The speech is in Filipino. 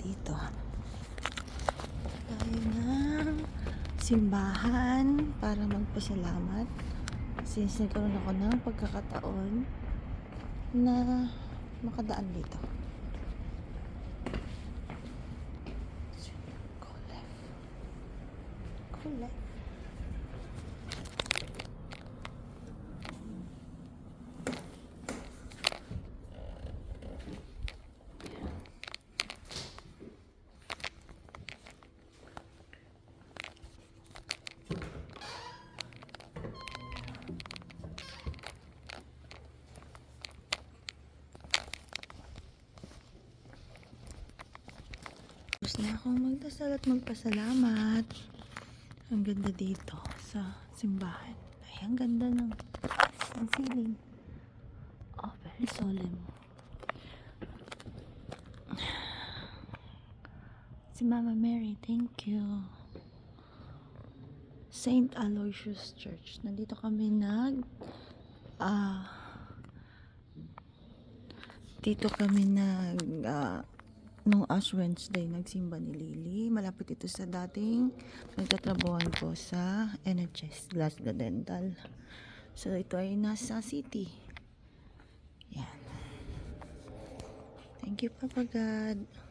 dito. Tayo ng simbahan para magpasalamat. Since nagkaroon ako ng pagkakataon na makadaan dito. Go left. Go left. Tapos na akong magdasal at magpasalamat. Ang ganda dito sa simbahan. Ay, ang ganda ng, ng ceiling. Oh, very solemn. Si Mama Mary, thank you. Saint Aloysius Church. Nandito kami nag ah dito kami nag ah, nung Ash Wednesday nagsimba ni Lily. Malapit ito sa dating nagtatrabuhan ko sa NHS Glasgow Dental. So ito ay nasa city. Yan. Thank you Papa God.